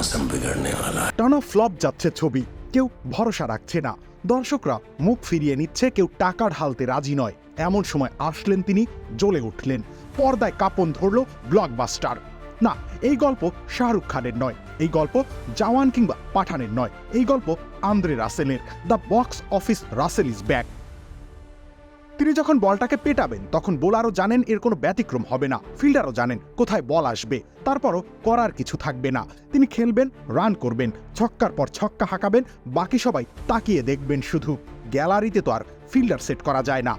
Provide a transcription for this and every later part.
मौसम बिगड़ने वाला है টানা ফ্লপ যাচ্ছে ছবি কেউ ভরসা রাখছে না দর্শকরা মুখ ফিরিয়ে নিচ্ছে কেউ টাকা ঢালতে রাজি নয় এমন সময় আসলেন তিনি জ্বলে উঠলেন পর্দায় কাপন ধরল ব্লকবাস্টার না এই গল্প শাহরুখ খানের নয় এই গল্প জওয়ান কিংবা পাঠানের নয় এই গল্প আন্দ্রে রাসেলের the box office Russell is back তিনি যখন বলটাকে পেটাবেন তখন বোলারও জানেন এর কোনো ব্যতিক্রম হবে না। ফিল্ডারও জানেন কোথায় বল আসবে। তারপরও করার কিছু থাকবে না। তিনি খেলবেন রান করবেন ছক্কার পর ছক্কা হাঁকাবেন বাকি সবাই তাকিয়ে দেখবেন শুধু। গ্যালারিতে তো আর ফিল্ডার সেট করা যায় না।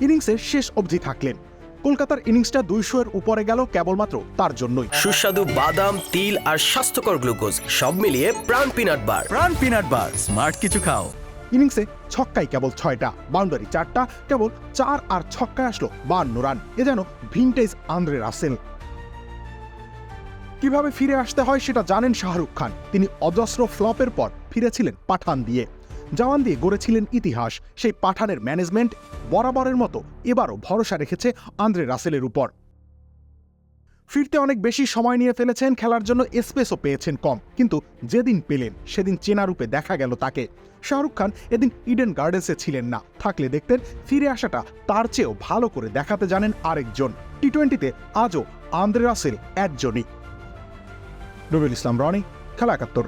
ইনিংসের শেষ অবধি থাকলেন। কলকাতার ইনিংসটা দুইশো এর উপরে গেল কেবলমাত্র তার জন্যই। সুস্বাদু বাদাম তিল আর স্বাস্থ্যকর গ্লুকোজ সব মিলিয়ে প্রাণ পিনাট বার। প্রাণ পিনাট বার স্মার্ট কিছু খাও। ইনিংসে ছক্কাই কেবল ছয়টা, বাউন্ডারি চারটা, কেবল চার আর ছক্কায় আসলো বান্ন রান। এ যেন ভিনটেজ আন্দ্রে রাসেল। কীভাবে ফিরে আসতে হয় সেটা জানেন শাহরুখ খান। তিনি অজস্র ফ্লপের পর ফিরেছিলেন পাঠান দিয়ে। জওয়ান দিয়ে গড়েছিলেন ইতিহাস। সেই পাঠানের ম্যানেজমেন্ট বরাবরের মতো এবারও ভরসা রেখেছে আন্দ্রে রাসেলের উপর। ফিরতে অনেক বেশি সময় নিয়ে ফেলেছেন, খেলার জন্য স্পেসও পেয়েছেন কম। কিন্তু যেদিন পেলেন, সেদিন চেনা রূপে দেখা গেল তাকে। শাহরুখ খান এদিন ইডেন গার্ডেন্সে ছিলেন না। থাকলে দেখতেন, ফিরে আসাটা তার চেয়েও ভালো করে দেখাতে জানেন আরেকজন। টি টোয়েন্টিতে আজও আন্দ্রে রাসেল একজনই। রবিউল ইসলাম, রনি, খেলা একাত্তর।